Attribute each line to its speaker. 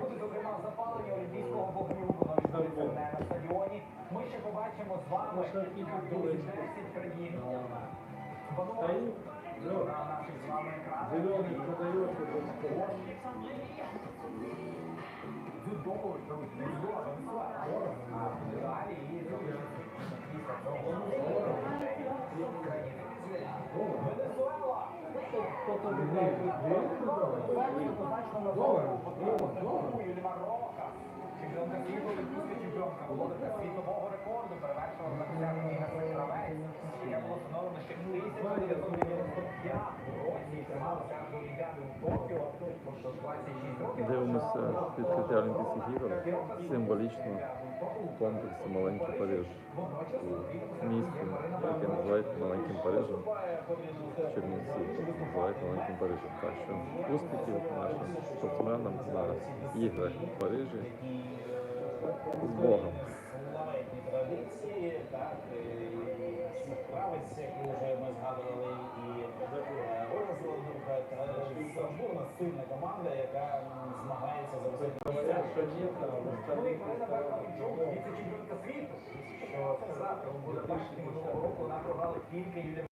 Speaker 1: буде зокрема, запалення олімпійського вогню. На стадіоні. Ми ще побачимо з вами, як будуть 10 країн. Вануату. На наших з вами екранах.
Speaker 2: Зеленый продается.
Speaker 1: Чудово, що Венесуела, Венесуела. А далі і залишиться після цього. країни. Венесуела! Однозначно на зону Юлі Марокко. Чемпіонка світу, олімпійська чемпіонка, володарка світового рекорду, перевершила на десятий на Кравець, яке було встановлено ще в 1995
Speaker 3: Дивимося відкриття Олімпійських ігор. Символічно в комплексі Маленький Париж у яке називають Маленьким Парижем. Чернівці називають Маленьким Парижем. Так що успіхів нашим спортсменам на іграх в Парижі.
Speaker 4: Зборна сильна команда, яка змагається за
Speaker 1: все. віце-чемпіонка світу. Що завтра у минулого року вона програла тільки Юлія